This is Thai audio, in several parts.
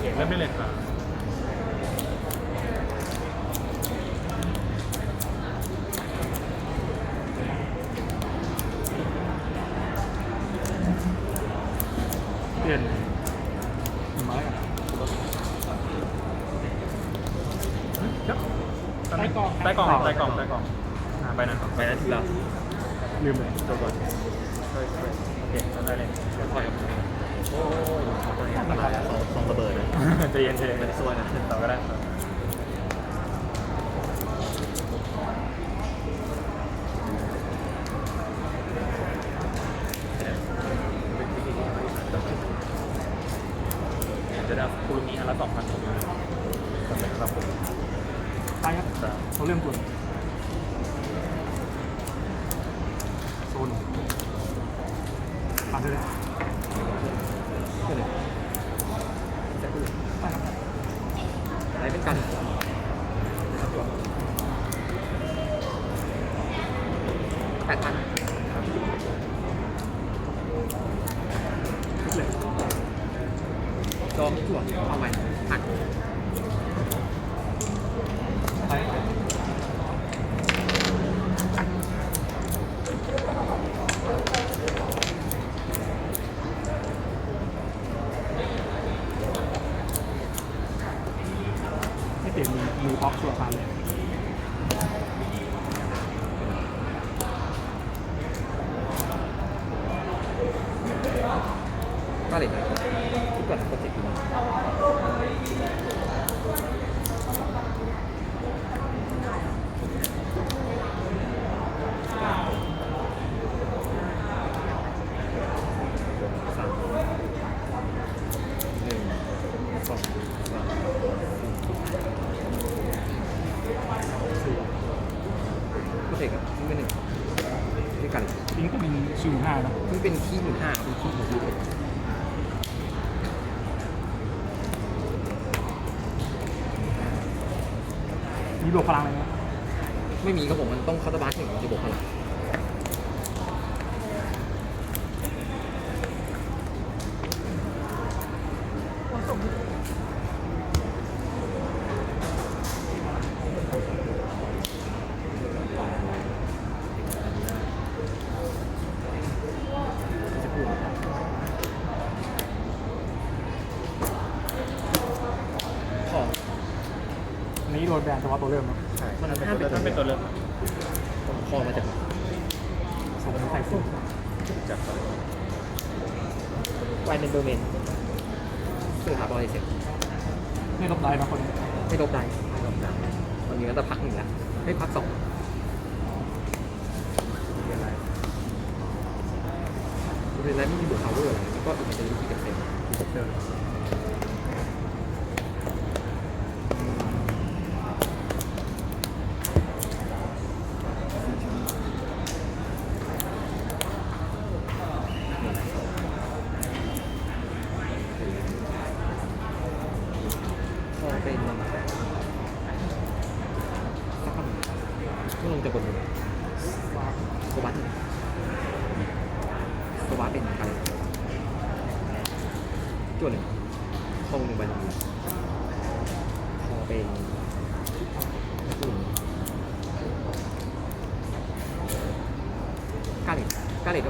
เก่งเล่นไม่เลยครับเปลี่ยนไม้กันครับใต้กล่องใต้กล่องใต้กล่องใต้กล่องอ่าใบนั้นครับ ไปนั้นทีละ ลืมเลยจบก่อนเฮ้ยเฮ้ยโอเคจำได้เลยเดี๋ยวถอยกับ โอ้ยอันตรายสองสองระเบิดเลย ใจเย็นใจเย็น ไม่ได้ซวยนะ ต่อก็ได้ครับ จะได้คูรุมิอันละสองพันผมสำเร็จครับผม ตายครับเขาเริ่มตัวโซนผ่านเลย ขึ้นเลยจะขึ้น ไปครับ อะไรเป็นกันแปดพัน พลิกเลย จอมถั่วเอาไว้หัก ไปให้เปลี่ยนมือมือพ็อกชัวร์ผ่านเลย ก็เลยทุกคนก็ติดอยู่สามหนึ่งสองสาม สี่ ก็เทกับนี่เป็นหนึ่งด้วยกัน ลิงก์ก็เป็นชิวห้านะ มันเป็นขี้หนึ่งห้าเป็นขี้หนึ่งห้า มีบวกพลังอะไรไหม ไม่มีครับผมมันต้องเคาน์เตอร์บาร์หนึ่งมันจะบวกพลัง ขอ อันนี้โดนแบนเฉพาะตัวเริ่มนะใช่มันมันห้ามเป็นเป็นตัวเริ่มคอมาจากส่งใส่สุ่มจากไวเป็นโดเมนสื่อหาบอลเสร็จไม่ลบได้นะคนนี้ไม่ลบได้ไม่ลบได้มันมีตั้งแต่พักหนึ่งแล้วไม่พักสองเป็นไรเป็นไรไม่มีบวกพาวเวอร์อะไรแล้วก็อีกมันจะรู้ที่เปอร์เซ็นต์เชิญพ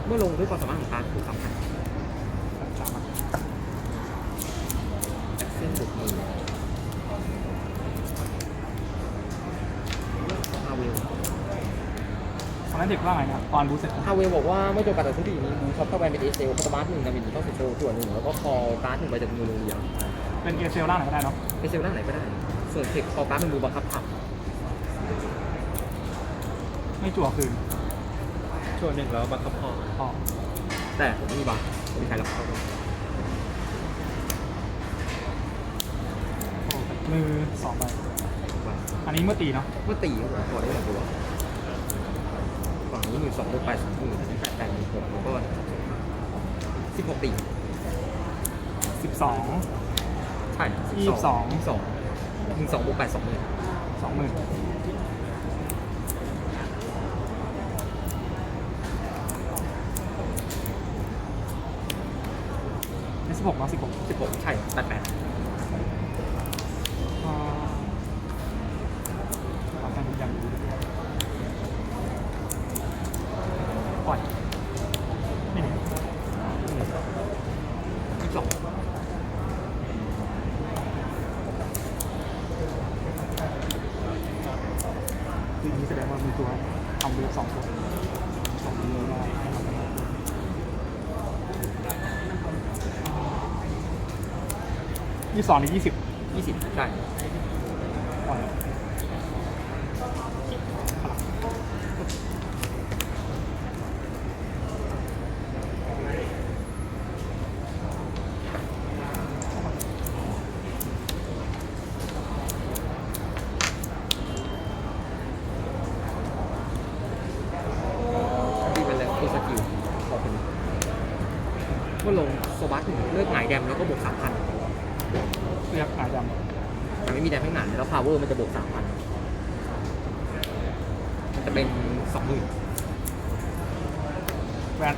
เลตเมื่อลงด้วยความสามารถของการถูกสำคัญสามารถเส้นบุกมือฮาเวลตอนนั้นเด็กว่าไงนะตอนบูสเสร็จฮาเวลบอกว่าไม่จำกัดแต่ทุกทีมีบูช็อตเข้าไปเป็นเอเซลคาตาบาร์หนึ่งดามินต้องสิบโซส่วนหนึ่งแล้วก็คอการ์ดหนึ่งใบจากมือลงเดียวเป็นเอเซลล่างไหนก็ได้เนาะเอเซลด้านไหนก็ได้ ส่วนเทคคอการ์ดเป็นมือบังคับขับไม่จั่วคืน ช่วงหนึ่งแล้วบังคับพอพอแต่ผมไม่มีบังไม่มีใครรับเข้าโอ้โหมือสองใบอันนี้เมื่อตีเนาะเมื่อตีครับผมขอได้สองตัวฝั่งนี้มือสองลงไปสองหมื่นอันนี้แปดแปดหมื่นหกแล้วก็สิบหกตีสิบสองใช่ยี่สิบสองสองหนึ่งสองบวกแปดสองหมื่นสองหมื่น 16เนาะ16 16 ใช่ 88 22ถึง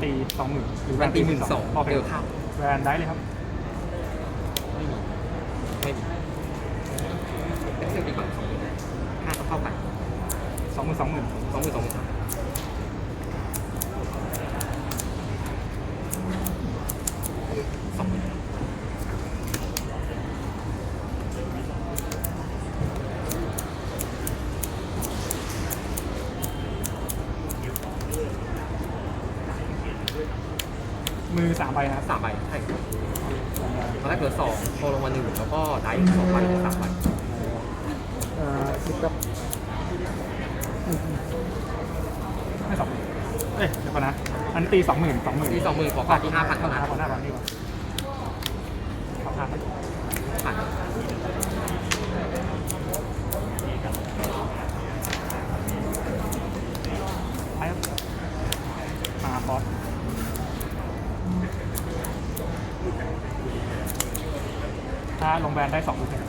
ตีสองหมื่นหรือแวนตีหมื่นสองโอเคเจอข้าวแวนได้เลยครับ ไม่มี ไม่มีเป็นเครื่องตีก่อนสองหมื่นได้ค่าเท่ากัน สองหมื่นสองหมื่น สองหมื่นสองหมื่นสามสองหมื่น มือสามใบนะครับสามใบใช่ตอนแรกเหลือสองพอลงมาหนึ่งแล้วก็ได้สองใบเหลือสามใบเอ่อสิบกับไม่สองหมื่นเอ้ยเดี๋ยวก่อนนะ อันนตีสองหมื่นสองหมื่นที่สองหมื่นขอผ่านที่ห้าพันเท่านั้นขอหน้าพันดีกว่าขอผ่านไหม ผ่าน ไปครับมาคอส ถ้าลงแบนได้สองเปอร์เซ็นต์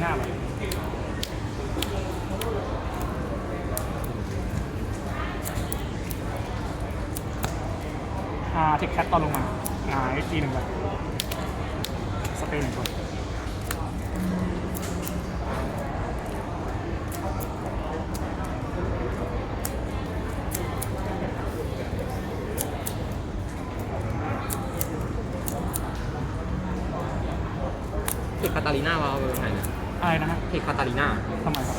หน้าเลยอ่าเทคแคทตอนลงมาหงายทีหนึ่งเลยสเปนหนึ่งคน เทคคาตาลีน่าว่าเป็นไงนะ อะไรนะฮะ เทคคาตาลีน่า ทำไมครับ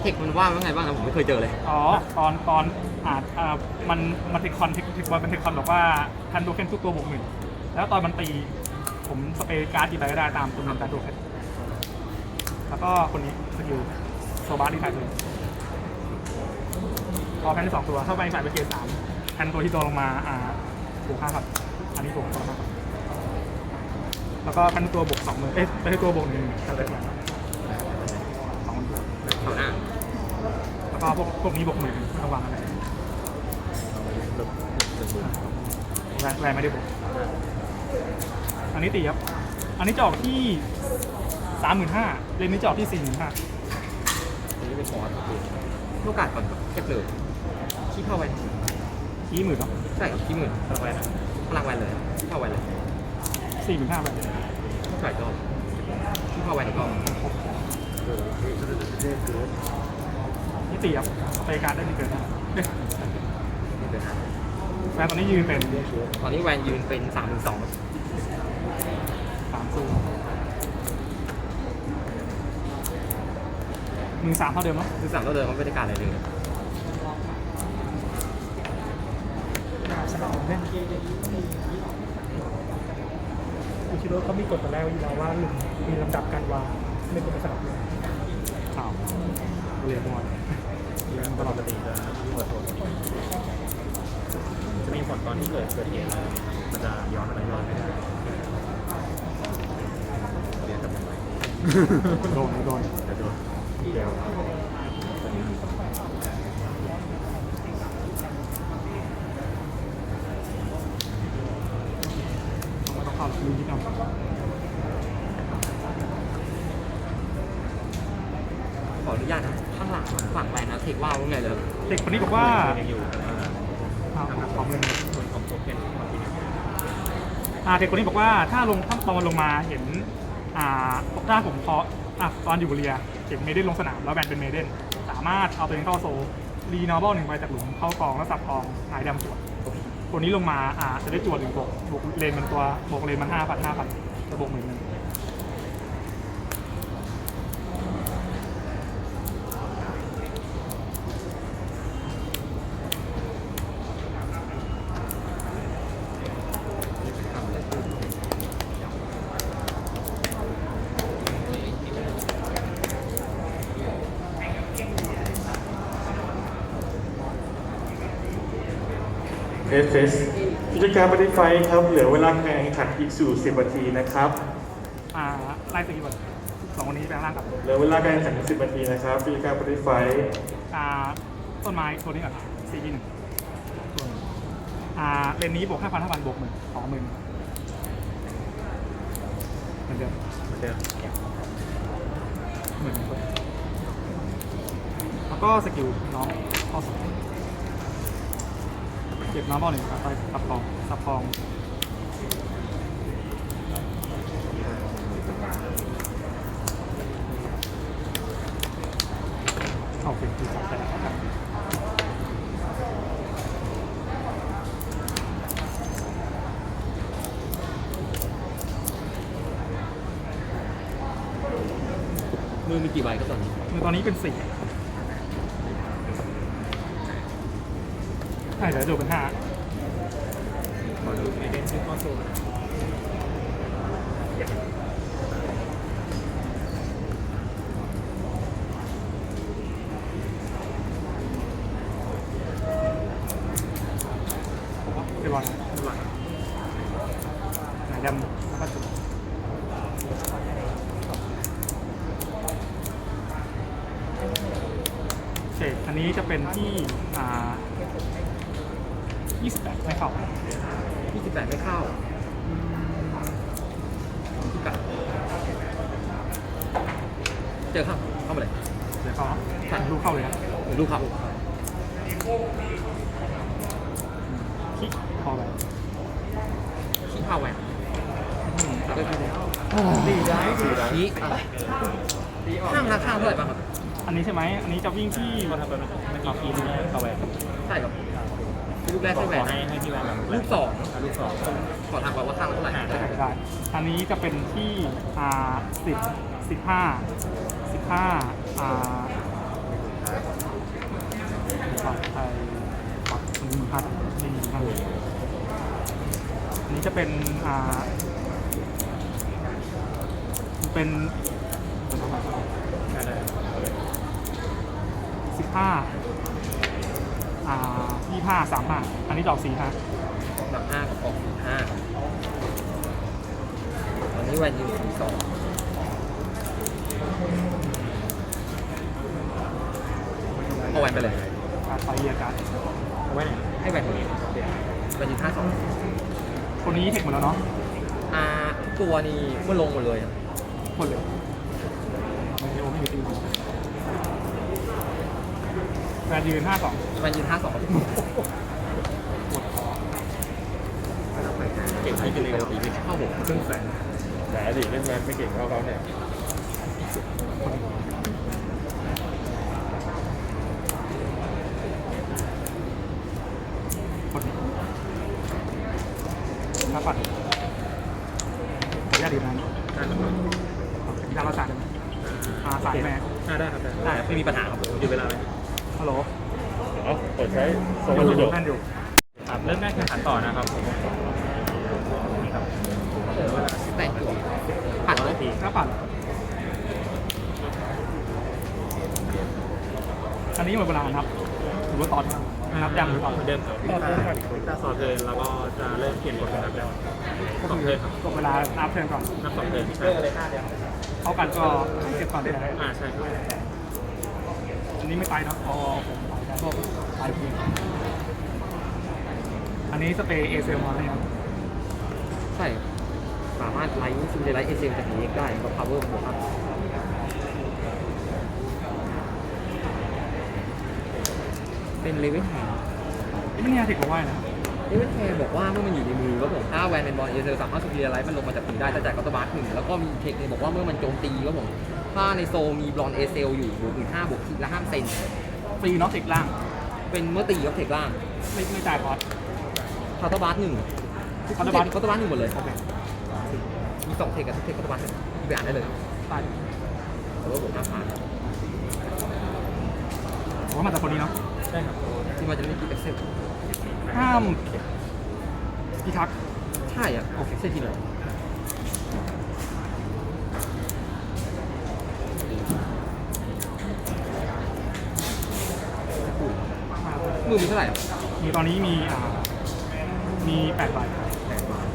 เทคมัน ว่าว่าไงบ้างนะผมไม่เคยเจอเลย อ๋อตอนตอนอ่าอ่ามันมันเทคคอนเทคเทคบอลเป็นเทคคอนบอกว่าทันโดเคนทุกตัวบวกหนึ่งแล้วตอนมันตี ผมสเปรย์การ์ดกี่ใบก็ได้ตามจำนวนการโดเคนแล้วก็คนนี้สกิลโซบาร์ดีไทเลยพอแพนที่สองตัวเข้าไปฝ่ไปเกตสามแพนตัวที่ตัวลงมาอ่าบวกห้าครับอันนี้บวกตัวห้าครับแล้วก็แพนตัวบวกสองหมื่นเอ๊ะแพนตัวบวกหนึ่งกันเลยสองหมื่นเขาหน้า ก็พวกพวกนี้บกหมื่นระวังอะไรแรงแรงไม่ได้บกอันนี้ตีครับ อันนี้จอกที่สามหมื่นห้าเลนนี้จอกที่สี่หมื่นห้าอันนี้เป็นฟอโอกาสก่อนกับเก็บเลยขี้เข้าไปที่หมื่นเนาะใช่ขี้หมื่นพลังแวนพลังแวนเลยขี้เข้าแวนเลยสี่หมื่นห้าไปใช่ก็ขี้เข้าแวนอีก รอบนี่ตีครับไปการได้ไม่เกินห้าเอ๊ะนี่เป็นห้าแฟนตอนนี้ยืนเป็นตอนนี้แวนยืนเป็นสามหมื่นสองสามสูมือสามเท่าเดิมเนาะคือสามตัวเดิมมันไม่ได้การอะไรเลยสนามเล่นอุชิโร่เขามีกฎแต่แรกไว้อยู่แล้วว่าหนึ่งมีลำดับการวางไม่ควรจะสลับเลยอ้าวเรียนหมดเรียน ตลอดเลยจะเปิดตัวจะมีผลตอนที่เกิดเกิดเหตุแล้วมันจะย้อนอะไรย้อนไม่ได้เรียนกับมันไว้โดนโดนเดี๋ยวโดนเดี๋ยว ไม่ต้องเข้าลืมยิงเอา ขออนุญาตนะข้างหลังฝั่งแวนนะ เทคว่าว่าไงเลยเด็กคนนี้บอกว่ายังอยู่แต่ว่าอ้องเลยอ่าเด็กคนนี้บอกว่าถ้าลงถ้าตอนลงมาเห็นอ่าถ้าผมพออะตอนอยู่บุเรีเห็นเมเดนลงสนามแล้วแบนเป็นเมเดนสามารถเอาตัวเองเข้าโซรีนอบอลหนึ่งใบจากหลุมเข้ากองแล้วสับกองหายดำสวนตัวนี้ลงมาอ่าจะได้จวดหนึ่งบวกบวกเลนมันตัวบวกเลนมันห้าพันห้าพันจะบวกหมื่นหนึ่ง เฟสเฟสกิจการปฏิไฟครับ เหลือเวลาแข่งขันอีกสู่10นาทีนะครับอ่าไล่สกิลก่อนสองคนนี้แปลงร่างกับเหลือเวลาการแข่งขันอีก10นาทีนะครับกิจการปฏิไฟอ่าต้นไม้ตัวนี้ก่อนซีจีหนึ่งตัวหนึ่งอ่าเลนนี้บวกห้าพันห้าพันบวกหมื่นสองหมื่นเหมือนเดิมเหมือนเดิมหมื่นหนึ่งแล้วก็สกิลน้องข้อสองเก็บน้องบอลหนึ่งไปสับทองสับทองโอเคคือสัต่ละครับมือมีกี่ใบก็ตอนนี้มือตอนนี้เป็นสี่ใช่เดี๋ยวดูเป็นห้าขอดูไอเดนซิคอโซนเรียบร้อยแล้วไหนดำแล้วก็จุดโอเคอันนี้จะเป็นที่อ่า 28 ไม่เข้า28 ไม่เข้าที่กัดเจอเข้าเข้ามาเลยเดี๋ยวเขาสั่งลูกเข้าเลยครับหรือลูกครับคิกพอไปขี้เข้าแหวนตัดได้ทีเดียวดีได้ดีได้ขี้อะไรข้างราคาเท่าไหร่บ้างครับ อันนี้ใช่ไหม อันนี้จะวิ่งที่ก็ทำเป็นไม่ขอคีนี้เข้าแหวนใช่ครับ ลูกแรกขอใช่แหวขอนให้ให้ที่แหวนแบบลูกสองลูกสองขอถามก่อนว่าข้างละเท่าไหร่อ่าได้ได้อันนี้จะเป็นที่อ่าสิบสิบห้าสิบห้าอ่าปักไทยปักหนึ่งพันหนึ่งพันอันนี้จะเป็นอ่าเป็นได้ได้สิบห้าอ่า ยี่ห้าสามห้าอันนี้ดอกสี่ห้าแบบห้ากับออกสี่ห้าตอนนี้แหวนยืนสี่สองเอาแหวนไปเลยการไฟเรียการเอาไว้ไหนให้แหวนคนนี้แหวนยืนห้าสองคนนี้เทคหมดแล้วเนาะอ่าทุกตัวนี่เมื่อลงหมดเลยอะหมดเลยไม่โอไม่มีตี แบรนด์ยืนห้าสองแหวนยืนห้าสองเก่งให้กินเลยตีไปเข้าหกครึ่งแสนแต่อดีตเล่นแมนไม่เก่งเท่าเขาเนี่ย คนนี้ถ้าปัดขออนุญาตดีนะ ได้ครับ มีทางรักษาได้ไหมอ่าสายแม่ อ่าได้ครับได้ ได้ไม่มีปัญหาครับผม หยุดเวลาไหม ฮัลโหล เอาเปิดใช้โซ อ น ยู่ สะดวก ท่านอยู่ ครับเริ่มแรกแข่งขันต่อนะครับผมนี่ครับเหลือเวลา แปดตัวผ่านแล้ว ที ถ้าปัด อันนี้หมดเวลาครับหรือว่าตอนนับยังหรือเปล่าเหมือนเดิมครับถ้าสอบเทิร์นแล้วก็จะเริ่มเปลี่ยนกฎเป็นนับแล้วสองเทิร์นครับกดเวลานับเทิร์นก่อนนับสองเทิร์นใช่เข้ากันก็เก็บก่อนได้ไหมอ่าใช่ครับอันนี้ไม่ไปเนอะพอผมไปได้ก็ไปพี่อันนี้สเปรย์เอเซลมาเลยครับใช่ สามารถไลท์ซิมไลท์เอเซมจากนี้ได้กับ power บวกครับ เป็นเลเวลแฮร์นี่มันเนี่ยเทคบอกว่านะเลเวลแฮร์บอกว่าเมื่อมันอยู่ในมือก็ผมถ้าแวนเป็นบอลเอเซลสามารถสกิลไลท์มันลงมาจากมือได้แต่จ่ายกัตบาร์หนึ่งแล้วก็มีเทคนิคบอกว่าเมื่อมันโจมตีก็ผมถ้าในโซลมีบอลเอเซลอยู่บวกหนึ่งห้าบวกขีดละห้ามเซนฟรีเนาะเทคล่าง เป็นเมื่อตีกับเทคล่างไม่ไม่จ่ายคอร์สคาร์ตบาร์หนึ่งคาร์ตบาร์คาร์ตบาร์หนึ่งหมดเลยมีสองเทคกับทุกเทคคาร์ตบาร์หนึ่งไปอ่านได้เลยตายแต่ว่าผมห้าพันผมว่ามาจากคนนี้เนาะใช่ครับที่มันจะเล่นกีเอ็กเซลห้ามพิทักษ์ใช่อะโอเคเส้นทีเลยมือมีเท่าไหร่อะมีตอนนี้มีอ่ามีแปดใบแปดบาท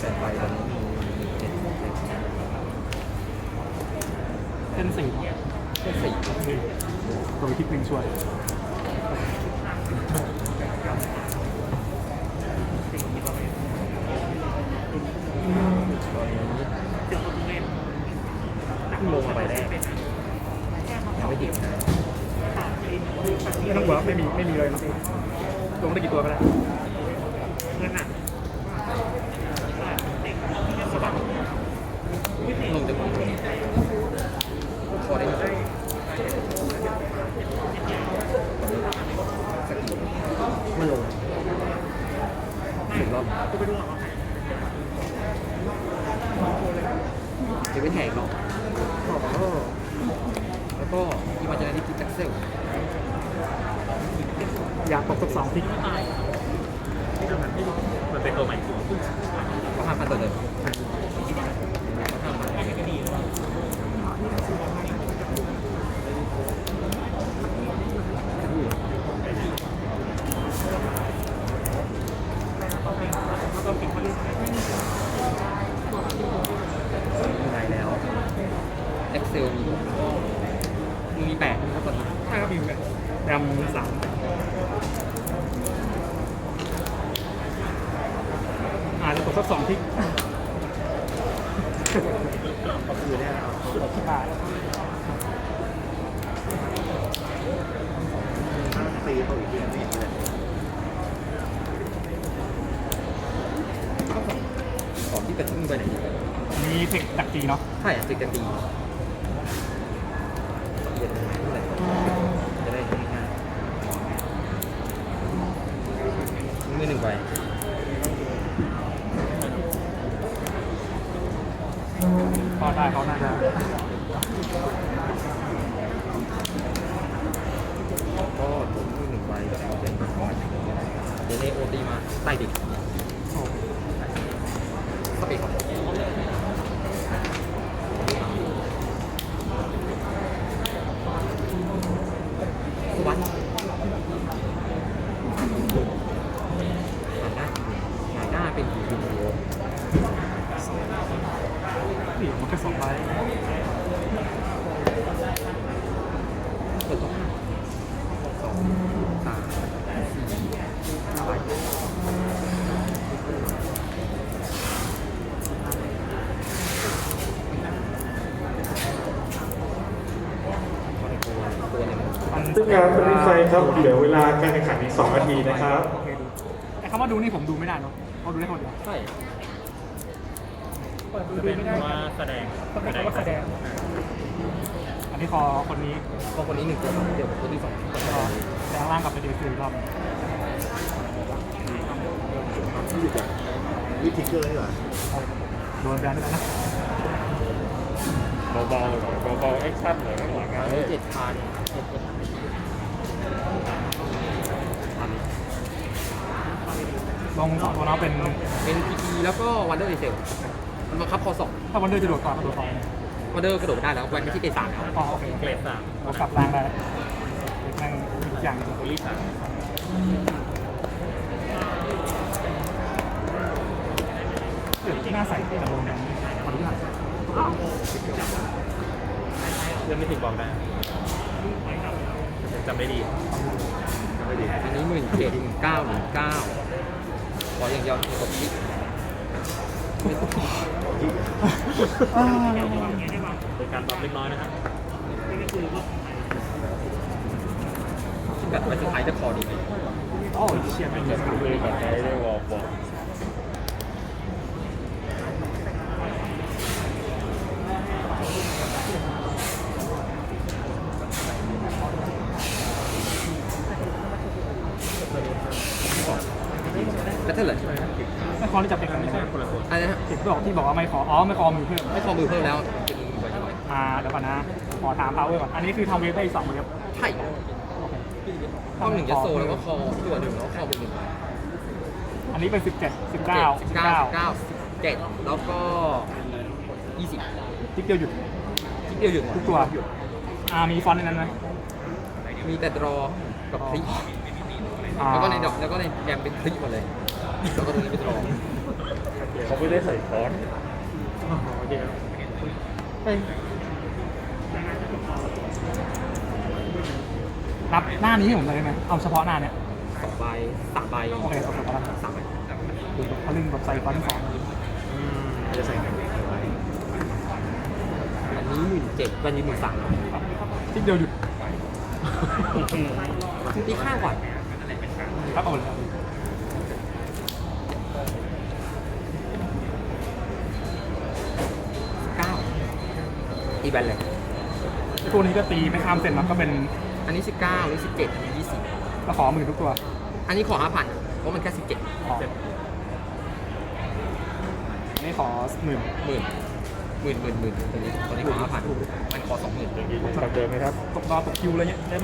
แปดใบตอนนี้มีเจ็ดเจ็ด เส้นสี่ เจ็ดสี่ ตัวคิดหนึ่งช่วย ขึ้น ลงมาใบแรกยังไม่ติดนะไม่ต้องกลัวไม่มี ไม่มีเลยนะลงได้กี่ตัวก็ได้ สบัดลงจากมือพอได้ไหมสกิลมันลงถึงรอบเดี๋ยวไปแทงเนาะแล้วก็ที่มาจะได้ที่กิฟต์แจ็คเซล อยากตกสักสองทิก มันเป็น ตัวใหม่ก็ห้าพันตัวเดิมห้าพัน ไหนแล้ว Excel มีมึงมีแปดแล้วตอนนี้ ใช่ครับมีแบบดำสามอาจจะตกสักสองทิกที่ผ่าน ของที่เป็นที่มึงไปไหนดีมีเทคจากจีเนาะใช่อะจิกจะตีเย็นเลยเท่าไหร่จะได้ง่ายๆมึงมีหนึ่งใบก็ได้เขาน่าจะก็ผมมีหนึ่งใบก็เป็นเดนเนโอตีมาใต้ดิบเข้าไปก่อนสวัสดีหายหน้าหายหน้าเป็นผีดูโนี่มันแค่สองใบ เปิดตัวห้าสองสามสี่ห้าใบตัวเนี่ยมัน ซึ่งการบันไฟครับเหลือเวลาการแข่งขันอีก2นาทีนะครับโอคดูแต่คำว่าดูนี่ผมดูไม่ได้เนาะเขาดูได้คนเดียวใช่ เปิดดูจะดูเป็นไม่ได้ว่าแสดงต้องเป็นคำว่าแสดง อันนี้คอคนนี้ก็คนนี้หนึ่งตัวเดี๋ยวคนที่สองก็แปลงร่างกลับไปเดฟิลรอบวิธีเกอร์ดีกว่าโดนแบนด้วยนะเบาๆหน่อยเบาๆแอคชั่นหน่อยข้างหลังอันนี้เจ็ดพันพันลงสองตัวน้องเป็นเป็นพีอีแล้วก็วันเดอร์ดีเซล มันบังคับคอสองถ้าวันเดอร์จะโดดก่อนก็โดดสองวันเดอร์กระโดดได้แล้วแวนไม่ที่เกรดสามแล้วอ๋อโอเคเกรดสามเรากลับล่างได้แม่งอีกอย่างโอลี่สามเดี๋ยวหน้าใสแต่ลงนั้นขออนุญาตเรื่องไม่ถึงบอกได้จำได้ดีจำได้ดี อันนี้หมื่นเจ็ดหมื่นเก้าหมื่นเก้าขออย่างเดียวกดค โดยการปรับเล็กน้อยนะครับกัดไปสุดท้ายจะขอดีไหมอ๋อเชี่ยมันจะทำเลยแบบไหได้บอบอกแล้วเท่าไหร่ใช่ไหม คอที่จับเด็กกันไม่ใช่คนละคนอะไรนะเด็กที่บอกที่บอกว่าไม่ขออ๋อไม่ขอมือเพิ่มไม่คอมือเพิ่มแล้วเป็นมือบ่อยอ่าเดี๋ยวก่อนนะขอถามพาวเวอร์ก่อนอันนี้คือทำเวฟได้อีกสองเวฟๆใช่ข้อหนึ่งจะโซแล้วก็คอตัวหนึ่งแล้วก็คอเป็นหนึ่งอันนี้เป็นสิบเจ็ดสิบเก้าสิบเก้าสิบเก้าสิบเจ็ดแล้วก็ยี่สิบจิ๊กเดียวหยุดคิดเดียวหยุดทุกตัวอ่ามีฟอนต์ในนั้นไหมมีแต่ดรอกับพลิกอ่าแล้วก็ในดอกแล้วก็ในแกมเป็นพลิกหมดเลย แล้วก็ตรงนี้เป็นดรอเขาไม่ได้ใส่ฟอนต์โอเคครับนับหน้านี้ให้ผมเลยได้ไหมเอาเฉพาะหน้าเนี่ยสองใบสามใบโอเคเอาเฉพาะหน้าสามใบเขาลึงแบบใส่ฟอนต์สองอืมจะใส่ไหนอันนี้หมื่นเจ็ดวันนี้หมื่นสามจิ๊กเดียวหยุดตีข้างก่อนครับเอาเลย แบนเลย ตัวนี้ก็ตีไม่ข้ามเส้นมันก็เป็นอันนี้สิบเก้าอันนี้สิบเจ็ดอันนี้ยี่สิบก็ขอมือทุกตัวอันนี้ขอห้าพันเพราะมันแค่สิบเจ็ดขออันนี้ขอหมื่นหมื่นหมื่นหมื่นหมื่นตัวนี้ตัวนี้ขอห้าพันมันขอสองหมื่นแบบเดิมไหมครับ ตกรอตกคิวอะไรเงี้ยเต็ม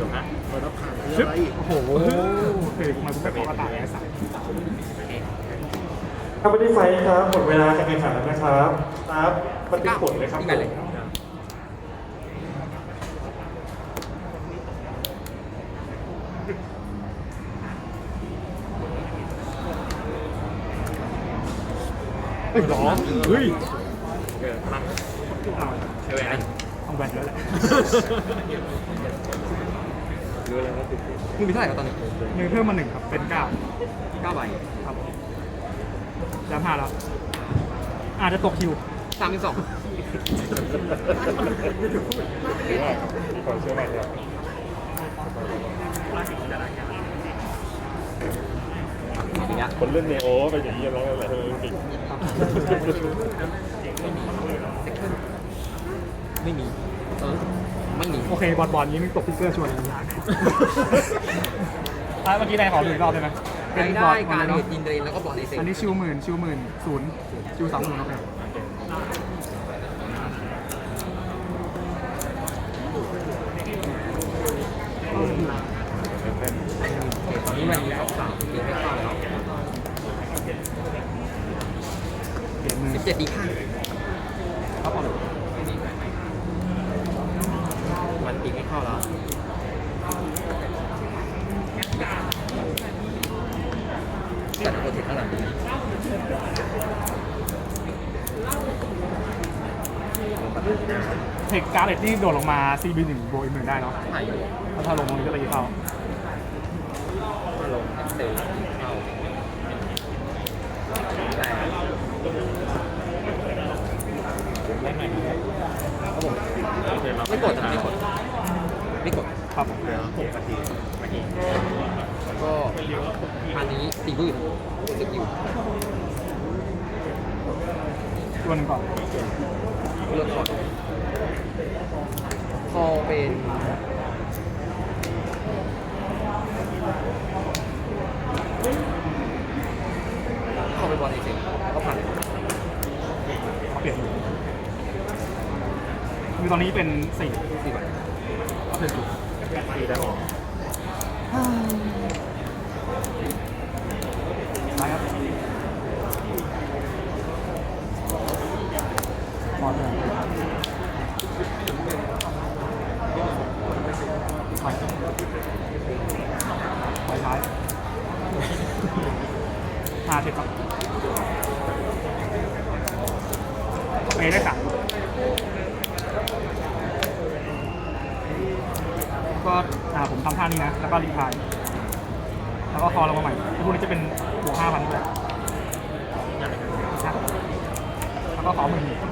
จบนะชึบโอ้โหเฮ้ยทำไมกูไม่ขอกระต่ายไอ้สัส ถ้าไม่ได้ไฟท์ครับหมดเวลาการแข่งขันแล้วนะครับครับมันเป็นผลเลยครับอีแบนเลยเฮ้ยร้องเฮ้ยเออพลังใช้แหวนเอาแหวนแล้วแหละรู้แล้วว่ามึงมีเท่าไหร่ครับตอนนี้มือเพิ่มมาหนึ่งครับ เป็นเก้าเก้าใบครับ จำห้าแล้ว อาจจะตกคิวสามเป็นสองขอเชื่อมั่นครับอย่างเงี้ยคนเล่นเนโอเป็นอย่างนี้แล้วแหละเออจริงไม่มีเออไม่มี โอเค บอลบอลนี้มึงตกพิกเกอร์ชวนเลยอะเมื่อกี้นายขอหนึ่งรอบได้ไหม ใช้ได้การเวทอินเดรนแล้วก็บอลในเซลอันนี้ชิวหมื่นชิวหมื่นศูนย์ชิวสองหมื่นโอเคตอนนี้มันมีท็อปสามมีไม่เข้าแล้วเปลี่ยนมือสิบเจ็ดดีข้างครับเอาเลยมันตีไม่เข้าแล้ว แต่โปรเทคข้างหลังดีเทคการ์ดนี่โดดลงมา CB หนึ่งโบยหมื่นได้เนาะหายอยู่แล้วถ้าลงตรงนี้ก็ตีเข้าก็ลงเซลเข้าแต่ไม่กดไม่กดไม่กด ครับ เหลือหกนาทีนาที แล้วก็อันนี้สี่บื้นสกิล ตัวหนึ่งก่อนเลือกก่อนพอเป็นเข้าไปบอลเอเซนแล้วก็ผ่านเลยเอาเปลี่ยนมือคือตอนนี้เป็นสี่สี่ใบเอาเปลี่ยนถูกตีได้ออก ไปครับมอเตอร์ไปไปท้ายห้าเจ็ดครับเอได้สามก็อ่าผมทำท่านี้นะ แล้วก็รีพาย แล้วก็คอลงมาใหม่ไอ้พวกนี้จะเป็น บวกห้าพันด้วยครับแล้วก็ขอหมื่นวัน